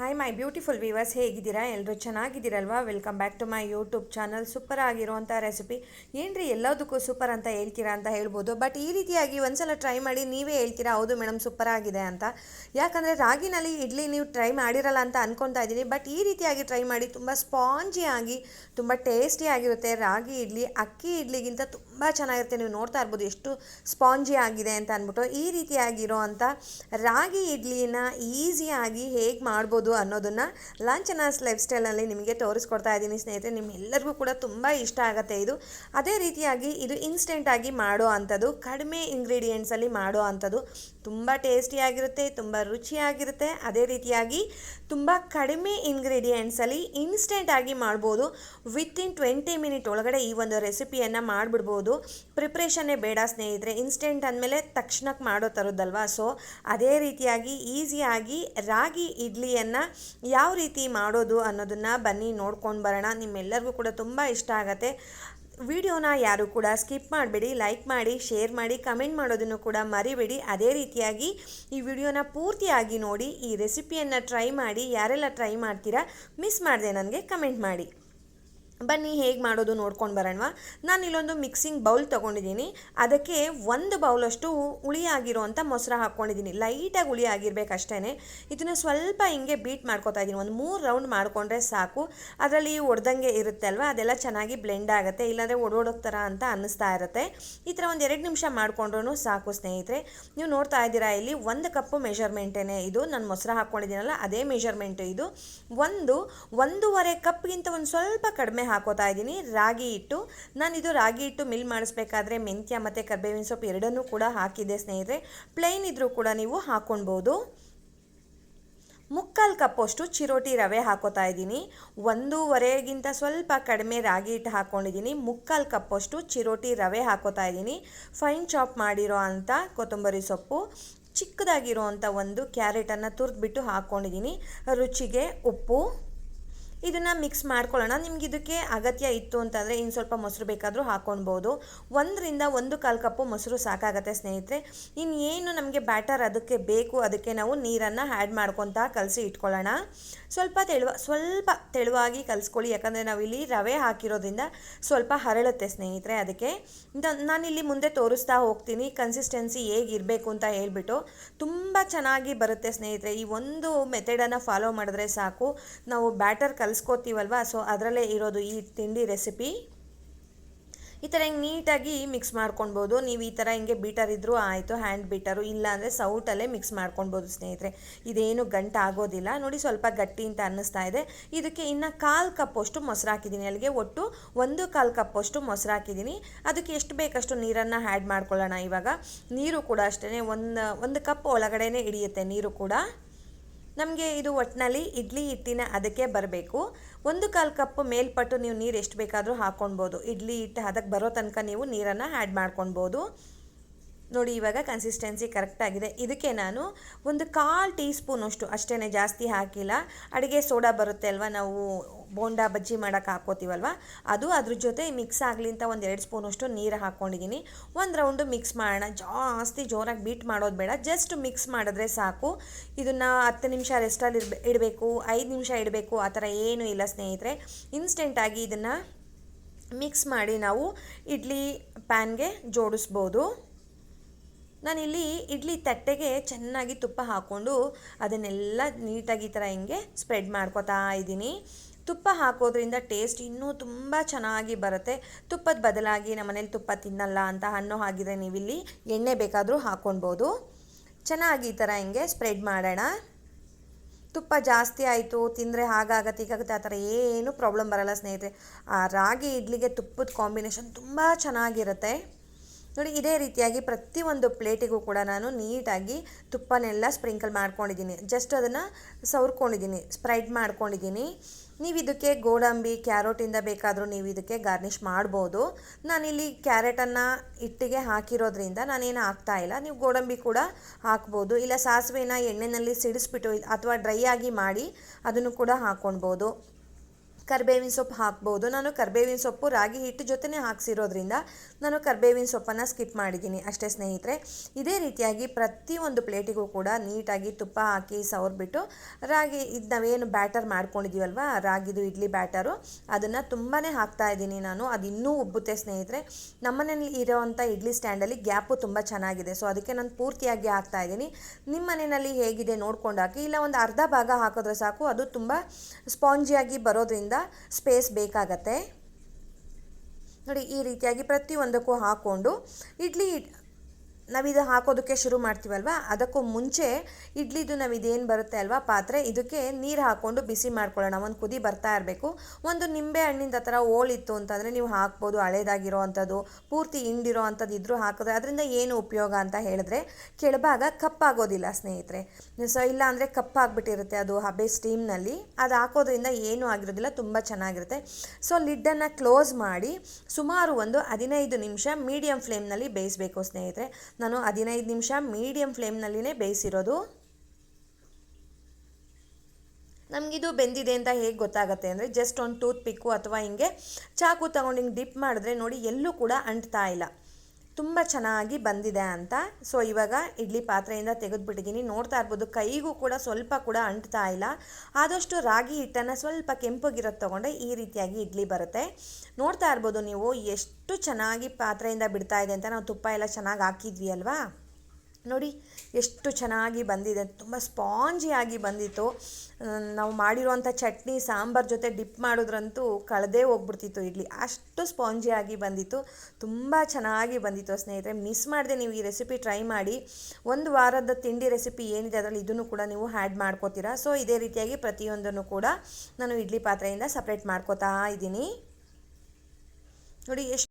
Hi my beautiful viewers ಹೇಗಿದ್ದೀರಾ? ಎಲ್ಲರೂ ಚೆನ್ನಾಗಿದ್ದೀರಲ್ವಾ? Welcome back to my YouTube channel super ಆಗಿರುವಂಥ recipe ಏನ್ರಿ ಎಲ್ಲದಕ್ಕೂ ಸೂಪರ್ ಅಂತ ಹೇಳ್ತೀರಾ ಅಂತ ಹೇಳ್ಬೋದು. ಬಟ್ ಈ ರೀತಿಯಾಗಿ ಒಂದ್ಸಲ ಟ್ರೈ ಮಾಡಿ ನೀವೇ ಹೇಳ್ತೀರಾ, ಹೌದು ಮೇಡಮ್ ಸೂಪರ್ ಆಗಿದೆ ಅಂತ. ಯಾಕಂದರೆ ರಾಗಿನಲ್ಲಿ ಇಡ್ಲಿ ನೀವು ಟ್ರೈ ಮಾಡಿರಲ್ಲ ಅಂತ ಅನ್ಕೊತಾ ಇದ್ದೀನಿ. ಬಟ್ ಈ ರೀತಿಯಾಗಿ ಟ್ರೈ ಮಾಡಿ ತುಂಬ ಸ್ಪಾಂಜಿ ಆಗಿ, ತುಂಬ ಟೇಸ್ಟಿ ಆಗಿರುತ್ತೆ ರಾಗಿ ಇಡ್ಲಿ. ಅಕ್ಕಿ ಇಡ್ಲಿಗಿಂತ ತುಂಬ ಚೆನ್ನಾಗಿರುತ್ತೆ. ನೀವು ನೋಡ್ತಾ ಇರ್ಬೋದು ಎಷ್ಟು ಸ್ಪಾಂಜಿ ಆಗಿದೆ ಅಂತ ಅಂದ್ಬಿಟ್ಟು. ಈ ರೀತಿಯಾಗಿರೋ ಅಂಥ ರಾಗಿ ಇಡ್ಲಿನ ಈಸಿಯಾಗಿ ಹೇಗೆ ಮಾಡ್ಬೋದು ಅನ್ನೋದನ್ನು ಲಾಂಚನಾಸ್ ಲೈಫ್ ಸ್ಟೈಲಲ್ಲಿ ನಿಮಗೆ ತೋರಿಸ್ಕೊಡ್ತಾ ಇದ್ದೀನಿ ಸ್ನೇಹಿತರೆ. ನಿಮ್ಮೆಲ್ಲರಿಗೂ ಕೂಡ ತುಂಬ ಇಷ್ಟ ಆಗುತ್ತೆ ಇದು. ಅದೇ ರೀತಿಯಾಗಿ ಇದು ಇನ್ಸ್ಟೆಂಟಾಗಿ ಮಾಡೋ ಅಂಥದ್ದು, ಕಡಿಮೆ ಇಂಗ್ರೀಡಿಯೆಂಟ್ಸಲ್ಲಿ ಮಾಡೋ ಅಂಥದ್ದು ತುಂಬ ಟೇಸ್ಟಿಯಾಗಿರುತ್ತೆ ತುಂಬ ರುಚಿಯಾಗಿರುತ್ತೆ. ಅದೇ ರೀತಿಯಾಗಿ ತುಂಬ ಕಡಿಮೆ ಇಂಗ್ರೀಡಿಯೆಂಟ್ಸಲ್ಲಿ ಇನ್ಸ್ಟೆಂಟಾಗಿ ಮಾಡ್ಬೋದು. ವಿತಿನ್ ಟ್ವೆಂಟಿ ಮಿನಿಟ್ ಒಳಗಡೆ ಈ ಒಂದು ರೆಸಿಪಿಯನ್ನು ಮಾಡಿಬಿಡ್ಬೋದು. ಪ್ರಿಪ್ರೇಷನ್ನೇ ಬೇಡ ಸ್ನೇಹಿತರೆ. ಇನ್ಸ್ಟೆಂಟ್ ಅಂದಮೇಲೆ ತಕ್ಷಣಕ್ಕೆ ಮಾಡೋ ಥರದ್ದಲ್ವಾ ಸೊ ಅದೇ ರೀತಿಯಾಗಿ ಈಸಿಯಾಗಿ ರಾಗಿ, ಇಡ್ಲಿಯನ್ನು ಯಾವ ರೀತಿ ಮಾಡೋದು ಅನ್ನೋದನ್ನು ಬನ್ನಿ ನೋಡ್ಕೊಂಡು ಬರೋಣ. ನಿಮ್ಮೆಲ್ಲರಿಗೂ ಕೂಡ ತುಂಬ ಇಷ್ಟ ಆಗುತ್ತೆ. ವಿಡಿಯೋನ ಯಾರು ಕೂಡ ಸ್ಕಿಪ್ ಮಾಡಬೇಡಿ, ಲೈಕ್ ಮಾಡಿ, ಶೇರ್ ಮಾಡಿ, ಕಮೆಂಟ್ ಮಾಡೋದನ್ನು ಕೂಡ ಮರಿಬೇಡಿ. ಅದೇ ರೀತಿಯಾಗಿ ಈ ವಿಡಿಯೋನ ಪೂರ್ತಿಯಾಗಿ ನೋಡಿ, ಈ ರೆಸಿಪಿಯನ್ನು ಟ್ರೈ ಮಾಡಿ, ಯಾರೆಲ್ಲ ಟ್ರೈ ಮಾಡ್ತೀರಾ, ಮಿಸ್ ಮಾಡಿದೆ ನನಗೆ ಕಮೆಂಟ್ ಮಾಡಿ. ಬನ್ನಿ, ಹೇಗೆ ಮಾಡೋದು ನೋಡ್ಕೊಂಡು ಬರೋಣವಾ. ನಾನು ಇಲ್ಲೊಂದು ಮಿಕ್ಸಿಂಗ್ ಬೌಲ್ ತೊಗೊಂಡಿದ್ದೀನಿ. ಅದಕ್ಕೆ ಒಂದು ಬೌಲಷ್ಟು ಹುಳಿ ಆಗಿರೋವಂಥ ಮೊಸರು ಹಾಕ್ಕೊಂಡಿದ್ದೀನಿ. ಲೈಟಾಗಿ ಹುಳಿ ಆಗಿರಬೇಕಷ್ಟೇ ಇದನ್ನು ಸ್ವಲ್ಪ ಹಿಂಗೆ ಬೀಟ್ ಮಾಡ್ಕೊತಾ ಇದ್ದೀನಿ. ಒಂದು ಮೂರು ರೌಂಡ್ ಮಾಡಿಕೊಂಡ್ರೆ ಸಾಕು. ಅದರಲ್ಲಿ ಒಡೆದಂಗೆ ಇರುತ್ತೆ ಅಲ್ವಾ? ಅದೆಲ್ಲ ಚೆನ್ನಾಗಿ ಬ್ಲೆಂಡ್ ಆಗುತ್ತೆ. ಇಲ್ಲಾಂದರೆ ಒಡೋಡೋಕ್ ಥರ ಅಂತ ಅನ್ನಿಸ್ತಾ ಇರುತ್ತೆ. ಈ ಥರ ಒಂದು ಎರಡು ನಿಮಿಷ ಮಾಡಿಕೊಂಡ್ರೂ ಸಾಕು ಸ್ನೇಹಿತರೆ. ನೀವು ನೋಡ್ತಾ ಇದ್ದೀರಾ ಇಲ್ಲಿ ಒಂದು ಕಪ್ಪು ಮೆಷರ್ಮೆಂಟೇ ಇದು. ನಾನು ಮೊಸರು ಹಾಕ್ಕೊಂಡಿದ್ದೀನಲ್ಲ, ಅದೇ ಮೆಷರ್ಮೆಂಟು ಇದು. ಒಂದು, ಒಂದೂವರೆ ಕಪ್ಗಿಂತ ಒಂದು ಸ್ವಲ್ಪ ಕಡಿಮೆ ಹಾಕೋತಾ ಇದ್ದೀನಿ. ರಾಗಿ ಹಿಟ್ಟು. ನಾನು ಇದು ರಾಗಿ ಹಿಟ್ಟು ಮಿಲ್ ಮಾಡಿಸ್ಬೇಕಾದ್ರೆ ಮೆಂತ್ಯ ಮತ್ತು ಕರ್ಬೇವಿನ ಸೊಪ್ಪು ಎರಡನ್ನೂ ಕೂಡ ಹಾಕಿದ್ದೆ ಸ್ನೇಹಿತರೆ. ಪ್ಲೈನ್ ಇದ್ದರೂ ಕೂಡ ನೀವು ಹಾಕ್ಕೊಳ್ಬೋದು ಮುಕ್ಕಾಲು ಕಪ್ಪಷ್ಟು ಚಿರೋಟಿ ರವೆ ಹಾಕೋತಾ ಇದ್ದೀನಿ. ಒಂದೂವರೆಗಿಂತ ಸ್ವಲ್ಪ ಕಡಿಮೆ ರಾಗಿ ಹಿಟ್ಟು ಹಾಕ್ಕೊಂಡಿದ್ದೀನಿ ಮುಕ್ಕಾಲು ಕಪ್ಪಷ್ಟು ಚಿರೋಟಿ ರವೆ ಹಾಕೋತಾ ಇದ್ದೀನಿ. ಫೈನ್ ಚಾಪ್ ಮಾಡಿರೋ ಅಂಥ ಕೊತ್ತಂಬರಿ ಸೊಪ್ಪು. ಚಿಕ್ಕದಾಗಿರೋ ಅಂಥ ಒಂದು ಕ್ಯಾರೆಟನ್ನು ತುರಿದ್ಬಿಟ್ಟು ಹಾಕ್ಕೊಂಡಿದ್ದೀನಿ ರುಚಿಗೆ ಉಪ್ಪು. ಇದನ್ನು ಮಿಕ್ಸ್ ಮಾಡ್ಕೊಳ್ಳೋಣ. ನಿಮ್ಗೆ ಇದಕ್ಕೆ ಅಗತ್ಯ ಇತ್ತು ಅಂತಂದರೆ ಇನ್ನು ಸ್ವಲ್ಪ ಮೊಸರು ಬೇಕಾದರೂ ಹಾಕ್ಕೊಳ್ಬೋದು ಒಂದರಿಂದ ಒಂದು ಕಾಲು ಕಪ್ಪು ಮೊಸರು ಸಾಕಾಗತ್ತೆ ಸ್ನೇಹಿತರೆ. ಇನ್ನೇನು ನಮಗೆ ಬ್ಯಾಟರ್ ಅದಕ್ಕೆ ಬೇಕು, ಅದಕ್ಕೆ ನಾವು ನೀರನ್ನು ಆ್ಯಡ್ ಮಾಡ್ಕೊತಾ ಕಲಸಿ ಇಟ್ಕೊಳ್ಳೋಣ. ಸ್ವಲ್ಪ ತೆಳುವ, ಸ್ವಲ್ಪ ತೆಳುವಾಗಿ ಕಲಿಸ್ಕೊಳ್ಳಿ. ಯಾಕಂದರೆ ನಾವಿಲ್ಲಿ ರವೆ ಹಾಕಿರೋದ್ರಿಂದ ಸ್ವಲ್ಪ ಹರಳುತ್ತೆ ಸ್ನೇಹಿತರೆ ಅದಕ್ಕೆ. ನಾನಿಲ್ಲಿ ಮುಂದೆ ತೋರಿಸ್ತಾ ಹೋಗ್ತೀನಿ. ಕನ್ಸಿಸ್ಟೆನ್ಸಿ ಹೇಗಿರಬೇಕು ಅಂತ ಹೇಳ್ಬಿಟ್ಟು. ತುಂಬ ಚೆನ್ನಾಗಿ ಬರುತ್ತೆ ಸ್ನೇಹಿತರೆ. ಈ ಒಂದು ಮೆಥಡನ್ನು ಫಾಲೋ ಮಾಡಿದ್ರೆ ಸಾಕು. ನಾವು ಬ್ಯಾಟರ್ ಕಲಿಸ್ಕೋತೀವಲ್ವ? ಸೊ ಅದರಲ್ಲೇ ಇರೋದು ಈ ತಿಂಡಿ ರೆಸಿಪಿ ಈ ಥರ ಹಿಂಗೆ ನೀಟಾಗಿ ಮಿಕ್ಸ್ ಮಾಡ್ಕೊಳ್ಬೋದು ನೀವು ಈ ಥರ ಹಿಂಗೆ ಬೀಟರ್ ಇದ್ದರೂ ಆಯಿತು ಹ್ಯಾಂಡ್ ಬೀಟರು ಇಲ್ಲಾಂದರೆ ಸೌಟಲ್ಲೇ ಮಿಕ್ಸ್ ಮಾಡ್ಕೊಳ್ಬೋದು ಸ್ನೇಹಿತರೆ. ಇದೇನು ಗಂಟು ಆಗೋದಿಲ್ಲ. ನೋಡಿ ಸ್ವಲ್ಪ ಗಟ್ಟಿ ಅಂತ ಅನ್ನಿಸ್ತಾ ಇದೆ. ಇದಕ್ಕೆ ಇನ್ನು ಕಾಲು ಕಪ್ಪಷ್ಟು ಮೊಸರು ಹಾಕಿದ್ದೀನಿ. ಅಲ್ಲಿಗೆ ಒಟ್ಟು ಒಂದು ಕಾಲು ಕಪ್ಪಷ್ಟು ಮೊಸರು ಹಾಕಿದ್ದೀನಿ. ಅದಕ್ಕೆ ಎಷ್ಟು ಬೇಕಷ್ಟು ನೀರನ್ನು ಆ್ಯಡ್ ಮಾಡ್ಕೊಳ್ಳೋಣ ಇವಾಗ. ನೀರು ಕೂಡ ಅಷ್ಟೇ ಒಂದು ಒಂದು ಕಪ್ ಒಳಗಡೆನೇ ಹಿಡಿಯುತ್ತೆ ನೀರು ಕೂಡ. ನಮಗೆ ಇದು ಒಟ್ಟಿನಲ್ಲಿ ಇಡ್ಲಿ ಹಿಟ್ಟಿನ ಅದಕ್ಕೆ ಬರಬೇಕು. ಒಂದು ಕಾಲು ಕಪ್ ಮೇಲ್ಪಟ್ಟು ನೀವು ನೀರು ಎಷ್ಟು ಬೇಕಾದರೂ ಹಾಕ್ಕೊಳ್ಬೋದು ಇಡ್ಲಿ ಹಿಟ್ಟು ಅದಕ್ಕೆ ಬರೋ ತನಕ ನೀವು ನೀರನ್ನು ಆ್ಯಡ್ ಮಾಡ್ಕೊಳ್ಬೋದು ನೋಡಿ, ಇವಾಗ ಕನ್ಸಿಸ್ಟೆನ್ಸಿ ಕರೆಕ್ಟಾಗಿದೆ ಇದಕ್ಕೆ ನಾನು ಒಂದು ಕಾಲು ಟೀ ಸ್ಪೂನಷ್ಟು ಅಷ್ಟೇ ಜಾಸ್ತಿ ಹಾಕಿಲ್ಲ. ಅಡುಗೆ ಸೋಡಾ ಬರುತ್ತೆ ಅಲ್ವಾ? ನಾವು ಬೋಂಡಾ ಬಜ್ಜಿ ಮಾಡೋಕ್ಕೆ ಹಾಕೋತೀವಲ್ವ? ಅದು ಅದ್ರ ಜೊತೆ ಮಿಕ್ಸ್ ಆಗಲಿ ಅಂತ ಒಂದು ಎರಡು ಸ್ಪೂನಷ್ಟು ನೀರು ಹಾಕ್ಕೊಂಡಿದ್ದೀನಿ ಒಂದು ರೌಂಡು ಮಿಕ್ಸ್ ಮಾಡೋಣ. ಜಾಸ್ತಿ ಜೋರಾಗಿ ಬೀಟ್ ಮಾಡೋದು ಬೇಡ. ಜಸ್ಟ್ ಮಿಕ್ಸ್ ಮಾಡಿದ್ರೆ ಸಾಕು. ಇದನ್ನು ಹತ್ತು ನಿಮಿಷ ರೆಸ್ಟಲ್ಲಿ ಇಡಬೇಕು. ಐದು ನಿಮಿಷ ಇಡಬೇಕು. ಆ ಥರ ಏನೂ ಇಲ್ಲ ಸ್ನೇಹಿತರೆ. ಇನ್ಸ್ಟೆಂಟಾಗಿ ಇದನ್ನು ಮಿಕ್ಸ್ ಮಾಡಿ ನಾವು ಇಡ್ಲಿ ಪ್ಯಾನ್ಗೆ ಜೋಡಿಸ್ಬೋದು. ನಾನಿಲ್ಲಿ ಇಡ್ಲಿ ತಟ್ಟೆಗೆ ಚೆನ್ನಾಗಿ ತುಪ್ಪ ಹಾಕ್ಕೊಂಡು ಅದನ್ನೆಲ್ಲ ನೀಟಾಗಿ ಈ ಥರ ಹಿಂಗೆ ಸ್ಪ್ರೆಡ್ ಮಾಡ್ಕೋತಾ ಇದ್ದೀನಿ. ತುಪ್ಪ ಹಾಕೋದ್ರಿಂದ ಟೇಸ್ಟ್ ಇನ್ನೂ ತುಂಬ ಚೆನ್ನಾಗಿ ಬರುತ್ತೆ. ತುಪ್ಪದ ಬದಲಾಗಿ ನಮ್ಮ ಮನೇಲಿ ತುಪ್ಪ ತಿನ್ನಲ್ಲ ಅಂತ ಅನ್ನೋ ಹಾಗಿದ್ರೆ ನೀವಿಲ್ಲಿ ಎಣ್ಣೆ ಬೇಕಾದರೂ ಹಾಕ್ಕೊಳ್ಬೋದು ಚೆನ್ನಾಗಿ ಈ ಥರ ಹಿಂಗೆ ಸ್ಪ್ರೆಡ್ ಮಾಡೋಣ. ತುಪ್ಪ ಜಾಸ್ತಿ ಆಯಿತು, ತಿಂದರೆ ಹಾಗಾಗತ್ತೆ, ಹೀಗಾಗುತ್ತೆ, ಆ ಥರ ಏನೂ ಪ್ರಾಬ್ಲಮ್ ಬರಲ್ಲ ಸ್ನೇಹಿತರೆ. ಆ ರಾಗಿ ಇಡ್ಲಿಗೆ ತುಪ್ಪದ ಕಾಂಬಿನೇಷನ್ ತುಂಬ ಚೆನ್ನಾಗಿರುತ್ತೆ. ನೋಡಿ, ಇದೇ ರೀತಿಯಾಗಿ ಪ್ರತಿಯೊಂದು ಪ್ಲೇಟಿಗೂ ಕೂಡ ನಾನು ನೀಟಾಗಿ ತುಪ್ಪನೆಲ್ಲ ಸ್ಪ್ರಿಂಕಲ್ ಮಾಡ್ಕೊಂಡಿದ್ದೀನಿ. ಜಸ್ಟ್ ಅದನ್ನು ಸವರ್ಕೊಂಡಿದ್ದೀನಿ ಸ್ಪ್ರೈಡ್ ಮಾಡ್ಕೊಂಡಿದ್ದೀನಿ. ನೀವು ಇದಕ್ಕೆ ಗೋಡಂಬಿ, ಕ್ಯಾರೋಟಿಂದ ಬೇಕಾದರೂ ನೀವು ಇದಕ್ಕೆ ಗಾರ್ನಿಷ್ ಮಾಡ್ಬೋದು. ನಾನಿಲ್ಲಿ ಕ್ಯಾರೆಟನ್ನು ಹಿಟ್ಟಿಗೆ ಹಾಕಿರೋದ್ರಿಂದ ನಾನೇನು ಹಾಕ್ತಾ ಇಲ್ಲ. ನೀವು ಗೋಡಂಬಿ ಕೂಡ ಹಾಕ್ಬೋದು. ಇಲ್ಲ ಸಾಸಿವೆನ ಎಣ್ಣೆಯಲ್ಲಿ ಸಿಡಿಸ್ಬಿಟ್ಟು ಅಥವಾ ಡ್ರೈ ಆಗಿ ಮಾಡಿ ಅದನ್ನು ಕೂಡ ಹಾಕ್ಕೊಳ್ಬೋದು. ಕರ್ಬೇವಿನ ಸೊಪ್ಪು ಹಾಕ್ಬೋದು. ನಾನು ಕರ್ಬೇವಿನ ಸೊಪ್ಪು ರಾಗಿ ಹಿಟ್ಟು ಜೊತೆನೇ ಹಾಕ್ಸಿರೋದ್ರಿಂದ ನಾನು ಕರ್ಬೇವಿನ ಸೊಪ್ಪನ್ನು ಸ್ಕಿಪ್ ಮಾಡಿದ್ದೀನಿ ಅಷ್ಟೇ ಸ್ನೇಹಿತರೆ. ಇದೇ ರೀತಿಯಾಗಿ ಪ್ರತಿಯೊಂದು ಪ್ಲೇಟಿಗೂ ಕೂಡ ನೀಟಾಗಿ ತುಪ್ಪ ಹಾಕಿ ಸವರ್ಬಿಟ್ಟು ರಾಗಿ ಇದು ನಾವೇನು ಬ್ಯಾಟರ್ ಮಾಡ್ಕೊಂಡಿದ್ದೀವಲ್ವ ರಾಗಿದು ಇಡ್ಲಿ ಬ್ಯಾಟರು. ಅದನ್ನು ತುಂಬಾ ಹಾಕ್ತಾ ಇದ್ದೀನಿ ನಾನು. ಅದು ಇನ್ನೂ ಉಬ್ಬುತ್ತೆ ಸ್ನೇಹಿತರೆ. ನಮ್ಮನೇಲಿ ಇರೋವಂಥ ಇಡ್ಲಿ ಸ್ಟ್ಯಾಂಡಲ್ಲಿ ಗ್ಯಾಪು ತುಂಬ ಚೆನ್ನಾಗಿದೆ. ಸೊ, ಅದಕ್ಕೆ ನಾನು ಪೂರ್ತಿಯಾಗಿ ಹಾಕ್ತಾ ಇದ್ದೀನಿ. ನಿಮ್ಮ ಮನೆಯಲ್ಲಿ ಹೇಗಿದೆ ನೋಡ್ಕೊಂಡು ಹಾಕಿ ಇಲ್ಲ, ಒಂದು ಅರ್ಧ ಭಾಗ ಹಾಕಿದ್ರೆ ಸಾಕು. ಅದು ತುಂಬ ಸ್ಪಾಂಜಿಯಾಗಿ ಬರೋದ್ರಿಂದ ಸ್ಪೇಸ್ ಬೇಕಾಗತ್ತೆ. ನೋಡಿ ಈ ರೀತಿಯಾಗಿ ಪ್ರತಿಯೊಂದಕ್ಕೂ ಹಾಕ್ಕೊಂಡು ಇಡ್ಲಿ ನಾವಿದು ಹಾಕೋದಕ್ಕೆ ಶುರು ಮಾಡ್ತೀವಲ್ವ? ಅದಕ್ಕೂ ಮುಂಚೆ ಇಡ್ಲಿದು ನಾವು ಇದೇನು ಬರುತ್ತೆ ಅಲ್ವಾ ಪಾತ್ರೆ? ಇದಕ್ಕೆ ನೀರು ಹಾಕ್ಕೊಂಡು ಬಿಸಿ ಮಾಡ್ಕೊಳ್ಳೋಣ. ಒಂದು ಕುದಿ ಬರ್ತಾ ಇರಬೇಕು. ಒಂದು ನಿಂಬೆ ಹಣ್ಣಿಂದ ಥರ ಓಳಿತ್ತು ಅಂತಂದರೆ ನೀವು ಹಾಕ್ಬೋದು. ಹಳೇದಾಗಿರೋ ಅಂಥದ್ದು, ಪೂರ್ತಿ ಹಿಂಡಿರೋ ಅಂಥದ್ದು ಇದ್ದರೂ ಹಾಕಿದ್ರೆ ಅದರಿಂದ ಏನು ಉಪಯೋಗ ಅಂತ ಹೇಳಿದ್ರೆ ಕೆಳಭಾಗ ಕಪ್ಪಾಗೋದಿಲ್ಲ ಸ್ನೇಹಿತರೆ. ಸೊ, ಇಲ್ಲ ಅಂದರೆ ಕಪ್ಪಾಗ್ಬಿಟ್ಟಿರುತ್ತೆ ಅದು ಹಬೆ ಸ್ಟೀಮ್ನಲ್ಲಿ. ಅದು ಹಾಕೋದ್ರಿಂದ ಏನೂ ಆಗಿರೋದಿಲ್ಲ, ತುಂಬ ಚೆನ್ನಾಗಿರುತ್ತೆ. ಸೊ, ಲಿಡ್ಡನ್ನು ಕ್ಲೋಸ್ ಮಾಡಿ ಸುಮಾರು ಒಂದು ಹದಿನೈದು ನಿಮಿಷ ಮೀಡಿಯಂ ಫ್ಲೇಮ್ನಲ್ಲಿ ಬೇಯಿಸಬೇಕು ಸ್ನೇಹಿತರೆ. ನಾನು ಹದಿನೈದು ನಿಮಿಷ ಮೀಡಿಯಮ್ ಫ್ಲೇಮ್ನಲ್ಲಿನೇ ಬೇಯಿಸಿರೋದು. ನಮಗಿದು ಬೆಂದಿದೆ ಅಂತ ಹೇಗೆ ಗೊತ್ತಾಗುತ್ತೆ ಅಂದರೆ ಜಸ್ಟ್ ಒಂದು ಟೂತ್ ಪಿಕ್ಕು ಅಥವಾ ಹಿಂಗೆ ಚಾಕು ತಗೊಂಡು ಹಿಂಗೆ ಡಿಪ್ ಮಾಡಿದ್ರೆ ನೋಡಿ ಎಲ್ಲೂ ಕೂಡ ಅಂಟ್ತಾ ಇಲ್ಲ. ತುಂಬ ಚೆನ್ನಾಗಿ ಬಂದಿದೆ ಅಂತ. ಸೊ ಇವಾಗ ಇಡ್ಲಿ ಪಾತ್ರೆಯಿಂದ ತೆಗೆದುಬಿಟ್ಟಿದ್ದೀನಿ. ನೋಡ್ತಾ ಇರ್ಬೋದು, ಕೈಗೂ ಕೂಡ ಸ್ವಲ್ಪ ಕೂಡ ಅಂಟ್ತಾ ಇಲ್ಲ. ಆದಷ್ಟು ರಾಗಿ ಹಿಟ್ಟನ್ನು ಸ್ವಲ್ಪ ಕೆಂಪಗಿರೋದು ತೊಗೊಂಡ್ರೆ ಈ ರೀತಿಯಾಗಿ ಇಡ್ಲಿ ಬರುತ್ತೆ. ನೋಡ್ತಾ ಇರ್ಬೋದು ನೀವು, ಎಷ್ಟು ಚೆನ್ನಾಗಿ ಪಾತ್ರೆಯಿಂದ ಬಿಡ್ತಾ ಇದೆ ಅಂತ. ನಾವು ತುಪ್ಪ ಎಲ್ಲ ಚೆನ್ನಾಗಿ ಹಾಕಿದ್ವಿ ಅಲ್ವಾ? ನೋಡಿ, ಎಷ್ಟು ಚೆನ್ನಾಗಿ ಬಂದಿದೆ. ತುಂಬ ಸ್ಪಾಂಜಿಯಾಗಿ ಬಂದಿತ್ತು. ನಾವು ಮಾಡಿರುವಂಥ ಚಟ್ನಿ, ಸಾಂಬಾರ್ ಜೊತೆ ಡಿಪ್ ಮಾಡಿದ್ರಂತೂ ಕಳೆದೇ ಹೋಗ್ಬಿಡ್ತಿತ್ತು ಇಡ್ಲಿ. ಅಷ್ಟು ಸ್ಪಾಂಜಿಯಾಗಿ ಬಂದಿತ್ತು. ತುಂಬ ಚೆನ್ನಾಗಿ ಬಂದಿತ್ತು ಸ್ನೇಹಿತರೆ. ಮಿಸ್ ಮಾಡಿದೆ ನೀವು ಈ ರೆಸಿಪಿ ಟ್ರೈ ಮಾಡಿ. ಒಂದು ವಾರದ ತಿಂಡಿ ರೆಸಿಪಿ ಏನಿದೆ ಅದರಲ್ಲಿ ಇದನ್ನು ಕೂಡ ನೀವು ಆ್ಯಡ್ ಮಾಡ್ಕೋತೀರಾ. ಸೊ, ಇದೇ ರೀತಿಯಾಗಿ ಪ್ರತಿಯೊಂದನ್ನು ಕೂಡ ನಾನು ಇಡ್ಲಿ ಪಾತ್ರೆಯಿಂದ ಸಪ್ರೇಟ್ ಮಾಡ್ಕೋತಾ ಇದ್ದೀನಿ. ನೋಡಿ, ಎಷ್ಟು